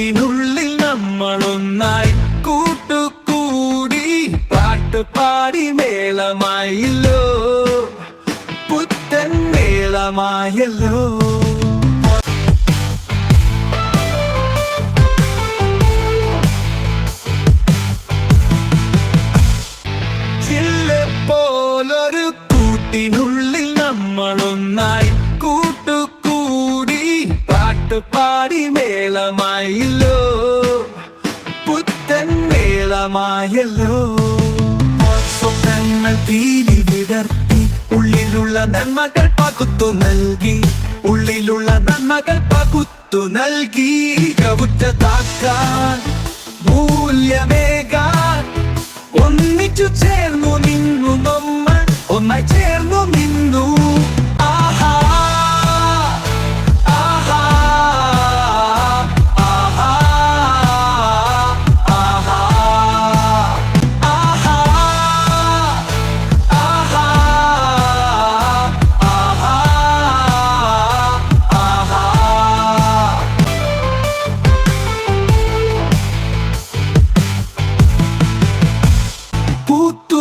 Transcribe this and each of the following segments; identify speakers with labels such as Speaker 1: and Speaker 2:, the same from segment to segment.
Speaker 1: കൂട്ടിനുള്ളിൽ നമ്മളൊന്നായി കൂട്ടുകൂടി പാട്ടുപാടി മേളമായല്ലോ. പുത്തൻ മേളമായല്ലോ. ചില്ലപ്പോലൊരു കൂട്ടിനുള്ളിൽ നമ്മളൊന്നായി കൂട്ടുകൂടി പാട്ടുപാടി മേളമായല്ലോ. സ്വപ്നങ്ങൾ തീരി വിടർത്തി ഉള്ളിലുള്ള നന്മകൾ പകുത്തു നൽകി ഉള്ളിലുള്ള നന്മകൾ പകുത്തു നൽകി. കവുറ്റ താക്കാൻ മൂല്യമേകാൻ ഒന്നിച്ചു ചേർന്നു നിന്നു നമ്മൾ ഒന്നായി ചേർന്നു നിന്നു.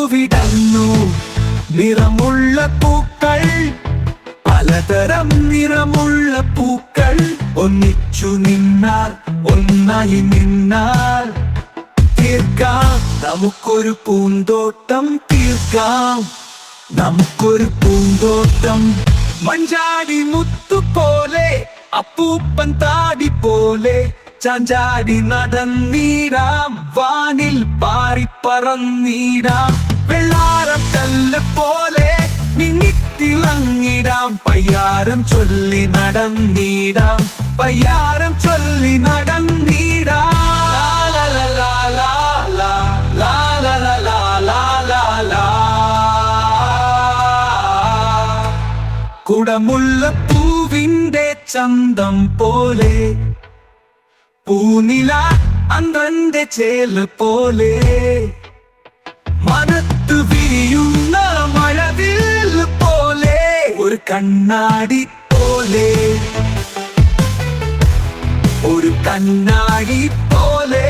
Speaker 1: പൂത്തുവിടന്നു നിറമുള്ള പൂക്കൾ പലതരം നിറമുള്ള പൂക്കൾ. ഒന്നിച്ചു നിന്നാൽ ഒന്നായി നിന്നാൽ തീർക്കാം. നമുക്കൊരു പൂന്തോട്ടം തീർക്കാം. നമുക്കൊരു പൂന്തോട്ടം മഞ്ചാടി മുത്തു പോലെ അപ്പൂപ്പൻ താടി പോലെ. ചാഞ്ചാടി നടന്നീടാം വാനിൽ പാറി പറന്നീടാം വെള്ളാരം കല്ല് പോലെ നിന്നിത്തിളങ്ങിടാം പയ്യാരം ചൊല്ലി നടന്നിടാം പയ്യാരം ചൊല്ലി നടന്നിടാം കുടമുള്ള പൂവിന്റെ ചന്തം പോലെ പൂനില അന്തന്റെ ചേല് പോലെ വിരിയുന്ന മഴവിൽ പോലെ ഒരു കണ്ണാടി പോലെ. ഒരു കണ്ണാടി പോലെ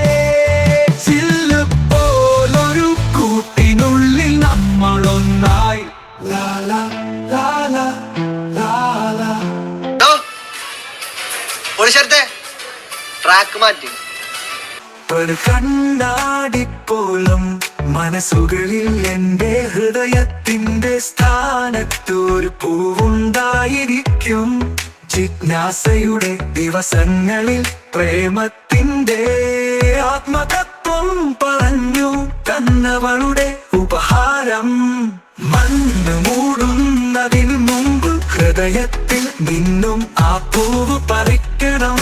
Speaker 1: ചില്ല് പോലൊരു കൂട്ടിനുള്ളിൽ നമ്മളൊന്നായി. ലാല ലാല ലാല
Speaker 2: ട്രാക്ക് മാറ്റി.
Speaker 1: ഒരു കണ്ണാടി പോലും മനസ്സുകളിൽ എന്റെ ഹൃദയത്തിന്റെ സ്ഥാനത്തൊരു പൂവുണ്ടായിരിക്കും. ജിജ്ഞാസയുടെ ദിവസങ്ങളിൽ പ്രേമത്തിന്റെ ആത്മതത്വം പറഞ്ഞു തന്നവളുടെ ഉപഹാരം. മണ്ണ് മൂടുന്നതിന് മുമ്പ് ഹൃദയത്തിൽ നിന്നും ആ പൂവ് പറിക്കണം.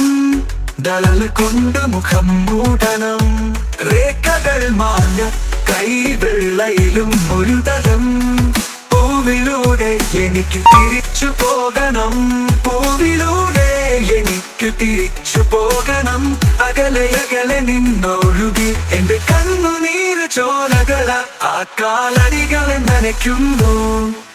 Speaker 1: ദളൽ കൊണ്ട് മുഖം മൂടണം. രേഖകൾ മാഞ്ഞ കൈവെള്ളയിലും ഒരു തലം. പൂവിലൂടെ എനിക്ക് തിരിച്ചു പോകണം. പൂവിലൂടെ എനിക്ക് തിരിച്ചു പോകണം. അകലെ അകലെ നിന്നൊഴുകി എന്റെ കണ്ണുനീര് ചോലകള ആ കാലടികളെ നനയ്ക്കുന്നു.